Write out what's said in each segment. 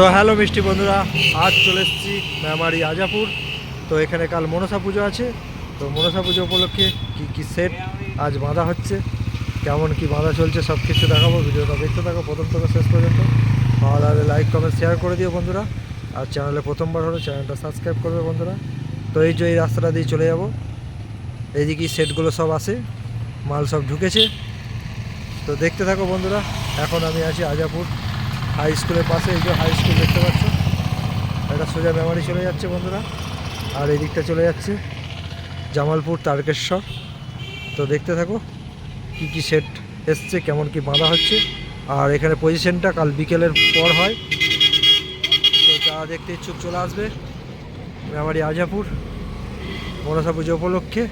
তো হ্যালো মিষ্টি বন্ধুরা, আজ চলে এসেছি মেমারি আজাপুর। তো এখানে কাল মনসা পুজো আছে। তো মনসা পুজো উপলক্ষে কি কি সেট আজ বাঁধা হচ্ছে, কেমন কি বাঁধা চলছে সব কিছু দেখাবো। ভিডিওটা দেখতে থাকো, প্রথম থেকে শেষ পর্যন্ত। ভালো লাগলে লাইক কমেন্ট শেয়ার করে দিও বন্ধুরা। আর চ্যানেলে প্রথমবার হলে চ্যানেলটা সাবস্ক্রাইব করবে বন্ধুরা। তো এই যে এই রাস্তাটা দিয়ে চলে যাব। এইদিকে সেটগুলো সব আসে মাল সব ঢুকেছে। তো দেখতে থাকো বন্ধুরা, এখন আমি আছি আজাপুর। হাই স্কুলের পাশে এই যে হাই স্কুল দেখতে পাচ্ছ। এটা সোজা মেমারি চলে যাচ্ছে বন্ধুরা। আর এই দিকটা চলে যাচ্ছে জামালপুর তারকেশ্বর। তো দেখতে থাকো, কি কি সেট এসছে, কেমন কি বাঁধা হচ্ছে। আর এখানে পজিশনটা কাল বিকেলের পর হয়। তো যারা দেখতে ইচ্ছুক চলে আসবে। মেমারি আজাপুর, মনসা পুজো উপলক্ষে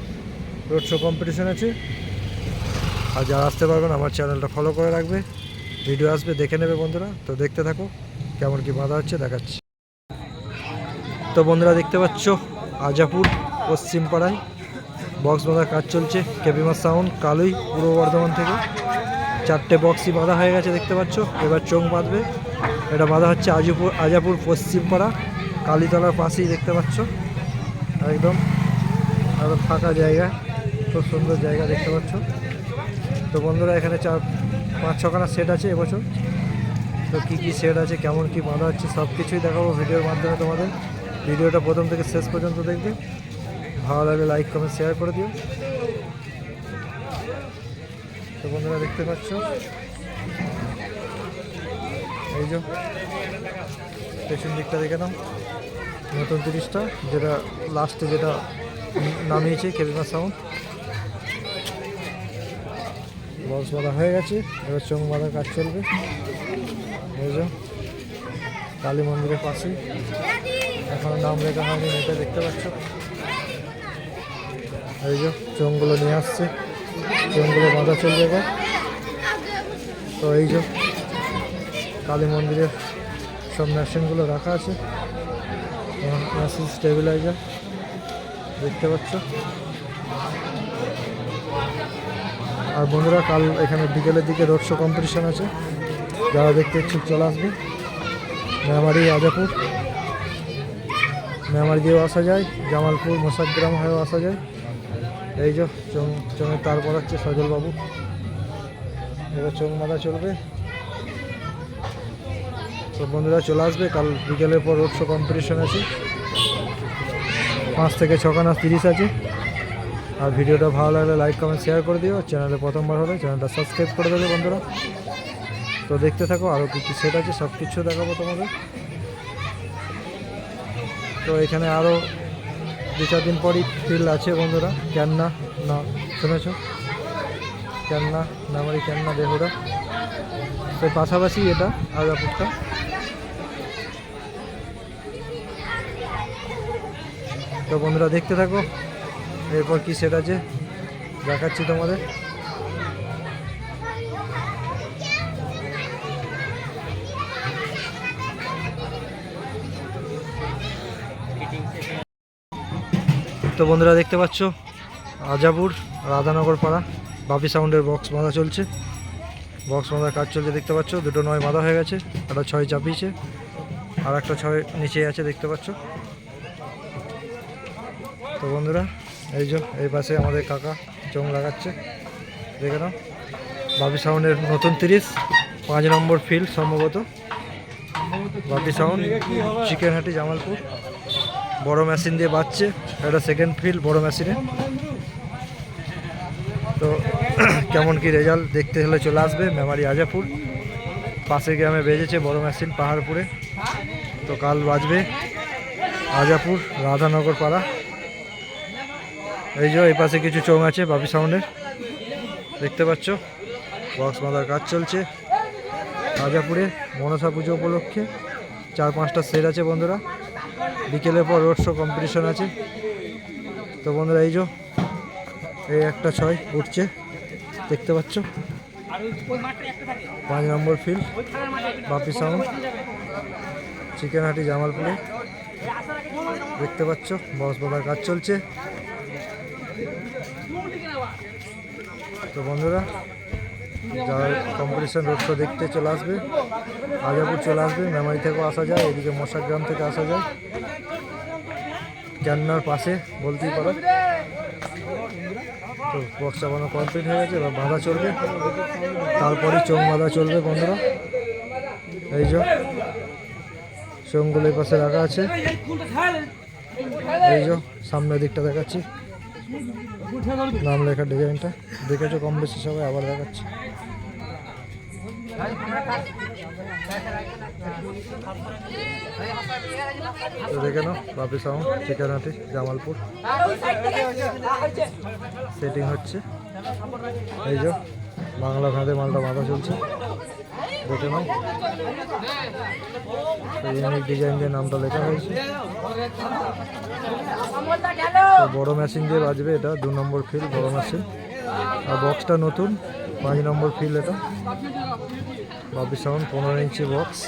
রোড শো কম্পিটিশন আছে। আর যারা আসতে পারবেন, আমার চ্যানেলটা ফলো করে রাখবে। ভিডিও আসবে, দেখে নেবে বন্ধুরা। তো দেখতে থাকো কেমন কি বাঁধা হচ্ছে, দেখাচ্ছি। তো বন্ধুরা, দেখতে পাচ্ছ আজাপুর পশ্চিম পাড়ায় বক্স বাঁধার কাজ চলছে। কেবিমা সাউন্ড কালুই পূর্ব বর্ধমান থেকে। চারটে বক্সই বাঁধা হয়ে গেছে, দেখতে পাচ্ছ। এবার চোখ বাঁধবে। এটা বাঁধা হচ্ছে আজপুর আজাপুর পশ্চিম পাড়া কালীতলার পাশেই, দেখতে পাচ্ছ। একদম একদম ফাঁকা জায়গা, খুব সুন্দর জায়গা, দেখতে পাচ্ছ। তো বন্ধুরা, এখানে চার পাঁচ ছখানা সেট আছে এবছর। তো কী কী সেট আছে, কেমন কী বাঁধা হচ্ছে, সব কিছুই দেখাবো ভিডিওর মাধ্যমে তোমাদের। ভিডিওটা প্রথম থেকে শেষ পর্যন্ত দেখবে। ভালো লাগলে লাইক কমেন্ট শেয়ার করে দিও। তো বন্ধুরা দেখতে পাচ্ছ? এই যে, পেছন দিকটা দেখে নাও। নতুন তিরিশটা, যেটা লাস্টে যেটা নামিয়েছে কেবিমা সাউন্ড বক্স বাঁধা হয়ে গেছে, এবার চোখ বাঁধার কাজ চলবে। কালী মন্দিরের পাশেই। এখনও নাম লেখা হয়নি, এটা দেখতে পাচ্ছ? এই যে চোঙগুলো নিয়ে আসছে। চোঙগুলো বাঁধা চলবে এবার। তো এই যে, কালী মন্দিরের সব মেশিনগুলো রাখা আছে। মেশিন স্টেবিলাইজার দেখতে পাচ্ছ? আর বন্ধুরা, কাল এখানে বিকেলের দিকে রোড শো কম্পিটিশন আছে। যারা দেখতে ইচ্ছুক চলে আসবে। মেমারি, আজাপুর। মেমারি দিয়েও আসা যায়, জামালপুর মোসাগ্রাম হয়েও আসা যায়। এই যে চং চঙের তার পড়াচ্ছে সজলবাবু। এবার চোখ মাথা চলবে। তো বন্ধুরা, চলে আসবে। কাল বিকেলের পর রোড শো কম্পিটিশন আছে। পাঁচ থেকে ছখানা তিরিশ আছে। আর ভিডিওটা ভালো লাগলে লাইক কমেন্ট শেয়ার করে দিও। চ্যানেলে প্রথমবার হলে চ্যানেলটা সাবস্ক্রাইব করে দেবে বন্ধুরা। তো দেখতে থাকো আরও কী কী সেট আছে সব কিছু দেখাবো তোমাদের। তো এখানে আরও দু চার দিন পরই ফিল্ড আছে বন্ধুরা। ক্যান্না, না, শুনেছ? ক্যান্না, নামারি ক্যান্না দেহুরা। তো পাশাপাশি এটা আগাপুরটা তো বন্ধুরা দেখতে থাকো। এরপর কি সেট আছে? দেখাচ্ছি তোমাদের। তো বন্ধুরা দেখতে পাচ্ছ, আজাপুর, রাধানগর পাড়া, বাপি সাউন্ডের বক্স বাঁধা চলছে। বক্স বাঁধার কাজ চলছে, দেখতে পাচ্ছ, দুটো নয় বাঁধা হয়ে গেছে, একটা ছয় চাপিয়েছে আর একটা ছয় নিচে আছে, দেখতে পাচ্ছ। তো বন্ধুরা এই যে, এই পাশে আমাদের কাকা চোখ লাগাচ্ছে। দেখে নাও। বাপি সাউন্ডের নতুন তিরিশ, পাঁচ নম্বর ফিল্ড সম্ভবত। বাপি সাউন্ড চিকেন হাটি জামালপুর। বড় মেশিন দিয়ে বাজছে, এটা সেকেন্ড ফিল্ড বড় মেশিনে। তো কেমন কি রেজাল্ট দেখতে হলে চলে আসবে, মেমারি আজাপুর। পাশে গ্রামে বেজেছে বড় মেশিন পাহাড়পুরে। তো কাল বাজবে আজাপুর রাধানগর পাড়া এই যে, এই পাশে কিছু চোং আছে বাপি সাউন্ডের। দেখতে পাচ্ছ? বক্স বাঁধার কাজ চলছে। রাজাপুরে মনসা পুজো উপলক্ষে চার পাঁচটা সেট আছে বন্ধুরা। বিকেলের পর রোড শো কম্পিটিশন আছে। তো বন্ধুরা, এই যে, এই একটা ছয় উঠছে। দেখতে পাচ্ছ? পাঁচ নম্বর ফিল্ড বাপি সাউন্ড। চিকেন হাটি জামালপুরে। দেখতে পাচ্ছ? বক্স বাঁধার কাজ চলছে। তো বন্ধুরা, যারা কম্পিটিশন রোড শো দেখতে চলে আসবে আজাপুর চলে আসবে, মেমারি থেকেও আসা যায়, এদিকে মশাগ্রাম থেকে আসা যায়। ক্যান্নার পাশে, বলতেই পারো। তো বক্স চাপানো কমপ্লিট হয়ে গেছে, এবার বাঁধা চলবে। তারপরে চোখ বাঁধা চলবে বন্ধুরা। এই যে, চোখগুলো পাশে রাখা আছে। এই যে, সামনের দিকটা দেখাচ্ছি। নাম লেখা ডিজাইনটা। দেখেছ কম বেশি সবাই, আবার দেখাচ্ছি। দেখে নাও, বাপি জামালপুর। সেটিং হচ্ছে। এই যে, বাংলা খাঁদে মালটা বাঁধা চলছে। দেখে নাও ইউনিক ডিজাইন দিয়ে নামটা লেখা হয়েছে। বড় মেশিন দিয়ে বাজবে এটা, দু নম্বর ফিল বড় মেশিন আর বক্সটা নতুন, পাঁচ নম্বর ফিল এটা। বাপি সাউন্ড, পনেরো ইঞ্চি বক্স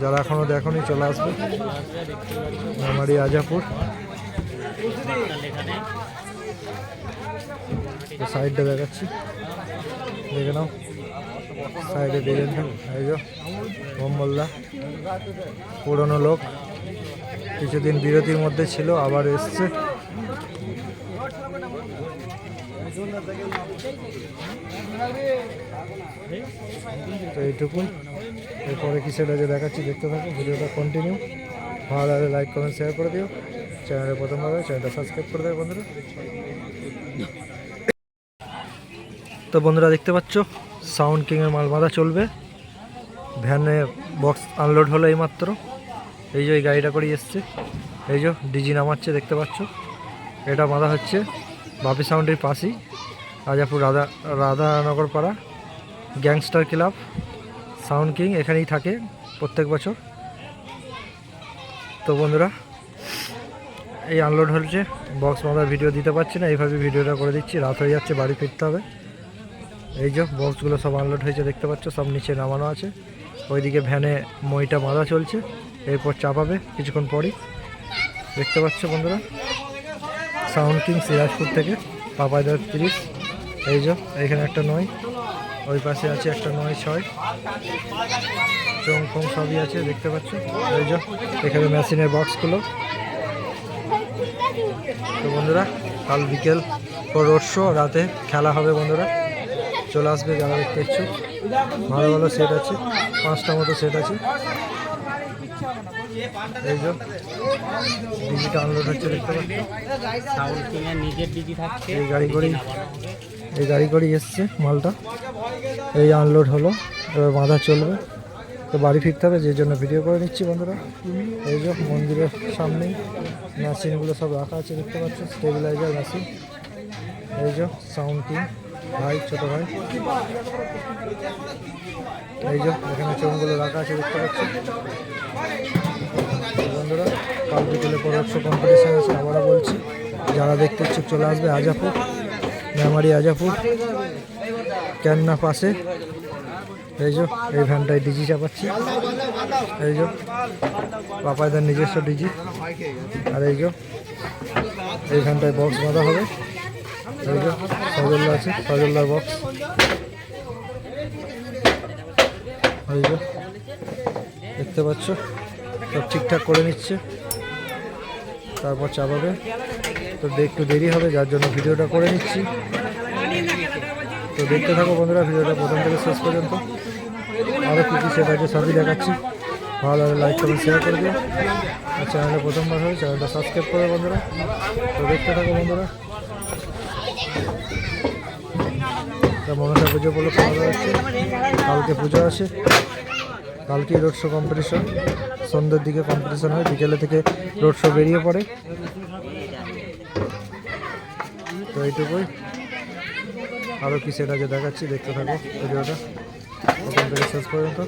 যারা এখনও দেখনি, চলে আসবে। মেমারি আজাপুর। সাইডটা দেখাচ্ছি। দেখে নাও। সাইডে ডিজাইনটা এই যে মোহাম্মল্লা পুরনো লোক। কিছুদিন বিরতির মধ্যে ছিল, আবার এসছে। তো এইটুকুন। এরপরে কি সেটা যে দেখাচ্ছি, দেখতে থাকো ভিডিওটা কন্টিনিউ ভালো লাগলে লাইক কমেন্ট শেয়ার করে দিও। চ্যানেলে প্রথমবার চ্যানেলটা সাবস্ক্রাইব করে দেবে, বন্ধুরা। তো বন্ধুরা, দেখতে পাচ্ছ? সাউন্ড কিংয়ের মাল বাঁধা চলবে। ভ্যানে বক্স আনলোড হলো এইমাত্র। এই যে এই গাড়িটা করে এসছে। এই যে ডিজি নামাচ্ছে, দেখতে পাচ্ছ। এটা বাঁধা হচ্ছে বাপি সাউন্ডের পাশেই। রাজাপুর রাধা রাধানগর পাড়া গ্যাংস্টার ক্লাব। সাউন্ড কিং এখানেই থাকে প্রত্যেক বছর। তো বন্ধুরা, এই আনলোড হচ্ছে। বক্স বাঁধার ভিডিও দিতে পারছি না, এইভাবে ভিডিওটা করে দিচ্ছি। রাত হয়ে যাচ্ছে, বাড়ি ফিরতে হবে। এই যে বক্সগুলো সব আনলোড হয়েছে, দেখতে পাচ্ছ, সব নিচে নামানো আছে। ওইদিকে ভ্যানে মইটা বাঁধা চলছে, এরপর চাপাবে কিছুক্ষণ পরই। দেখতে পাচ্ছ বন্ধুরা সাউন্ড কিং সিরাজপুর থেকে পাপাইদার তিরিশ। এই যে, এখানে একটা নয়, ওই পাশে আছে একটা নয়, ছয়। চং ফং সবই আছে, দেখতে পাচ্ছ। এই যে, এখানে মেশিনের বক্সগুলো। তো বন্ধুরা, কাল বিকেল রোড শো, রাতে খেলা হবে বন্ধুরা। চলে আসবে যারা দেখতে ইচ্ছুক ভালো ভালো সেট আছে পাঁচটা মতো সেট আছে। এই যে হচ্ছে দেখতে পাচ্ছ? এই গাড়ি করেই এই গাড়ি করেই এসছে মালটা। এই আনলোড হলো এবার বাঁধা চলবে। তো বাড়ি ফিরতে হবে যে জন্য ভিডিও করে নিচ্ছি বন্ধুরা। এই যে মন্দিরের সামনেই মেশিনগুলো সব রাখা আছে দেখতে পাচ্ছ? স্টেবিলাইজার মেশিন এই যে সাউন্ড কিং ভাই, ছোট ভাই। এই যে, এখানে চোখগুলো রাখা আছে, দেখতে পাচ্ছি বন্ধুরা, কাল বিকেলে পরোক্ষ কম্পিটিশন আছে, আবারও বলছি, যারা দেখতে ইচ্ছুক চলে আসবে আজাপুর, মেমারি আজাপুর ক্যান্না পাশে। এই যে, এই ভ্যানটায় ডিজি চাপাচ্ছি। এই যে, পাপাইদার নিজস্ব ডিজি। আর এই যে, এই ভ্যানটায় বক্স বাঁধা হবে। আছে সজল্লার বক্স দেখতে পাচ্ছ, সব ঠিকঠাক করে নিচ্ছে। তারপর চাপাবে। তো একটু দেরি হবে, যার জন্য ভিডিওটা করে নিচ্ছি। তো দেখতে থাকো বন্ধুরা, ভিডিওটা প্রথম থেকে শেষ পর্যন্ত। আরও কী কী সেটা আছে সবই দেখাচ্ছি। ভালো লাগলে লাইক কমেন্ট শেয়ার করে দিও। আর চ্যানেলটা প্রথমবার হবে চ্যানেলটা সাবস্ক্রাইব করবে বন্ধুরা। তো দেখতে থাকো বন্ধুরা তা মনসা পুজো বলে কালকে পুজো আছে কালকে রোড শো কম্পিটিশন সন্ধ্যের দিকে কম্পিটিশন হয়। বিকেলে থেকে রোড শো বেরিয়ে পড়ে। তো এইটুকুই। আরও কি সেটা যে দেখাচ্ছি, দেখতে থাকো ভিডিওটা। শেষ পর্যন্ত।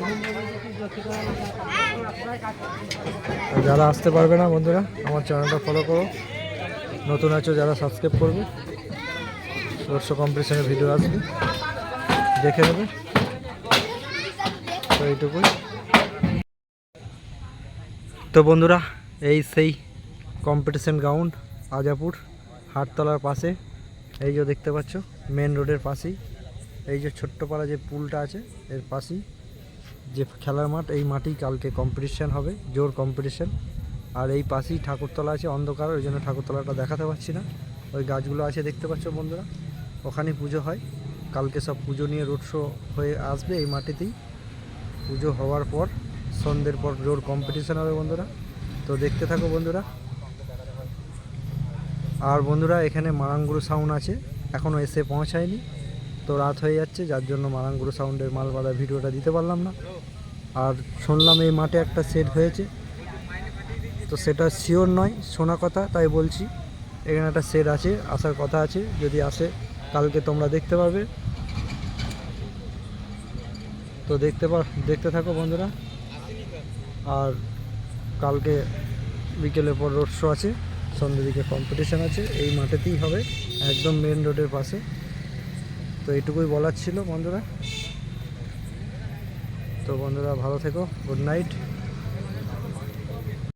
যারা আসতে পারবে না বন্ধুরা, আমার চ্যানেলটা ফলো করো। নতুন আছো যারা সাবস্ক্রাইব করবে। রোড কম্পিটিশনের ভিডিও আসবে দেখে নেবে। তো এইটুকুই। তো বন্ধুরা, এই সেই কম্পিটিশন গ্রাউন্ড আজাপুর, হাটতলার পাশে। এই যে দেখতে পাচ্ছ মেন রোডের পাশেই। এই যে ছোট্টপাড়া যে পুলটা আছে, এর পাশেই। যে খেলার মাঠ, এই মাঠেই কালকে কম্পিটিশান হবে, জোর কম্পিটিশান আর এই পাশেই ঠাকুরতলা আছে, অন্ধকার, ওই জন্য ঠাকুরতলাটা দেখাতে পারছি না। ওই গাছগুলো আছে, দেখতে পাচ্ছ বন্ধুরা। ওখানেই পুজো হয়। কালকে সব পুজো নিয়ে রোড শো হয়ে আসবে এই মাটিতেই। পুজো হওয়ার পর, সন্ধ্যের পর জোর কম্পিটিশান হবে বন্ধুরা। তো দেখতে থাকো বন্ধুরা। আর বন্ধুরা, এখানে মারাঙ্গুরু সাউন্ড আছে। এখনও এসে পৌঁছায়নি। তো রাত হয়ে যাচ্ছে, যার জন্য মারাঙ্গুরু সাউন্ডের মালবাদা ভিডিওটা দিতে পারলাম না। আর শুনলাম এই মাঠে একটা সেট হয়েছে। তো সেটা শিওর নয়, শোনা কথা, তাই বলছি। এখানে একটা সেট আছে, আসার কথা আছে। যদি আসে কালকে তোমরা দেখতে পাবে তো দেখতে পা, দেখতে থাকো বন্ধুরা। আর কালকে বিকেলের পর রোড শো আছে সন্ধ্যের দিকে কম্পিটিশান আছে, এই মাঠেতেই হবে, একদম মেন রোডের পাশে। তো এইটুকুই বলার ছিল বন্ধুরা। তো বন্ধুরা ভালো থেকো গুড নাইট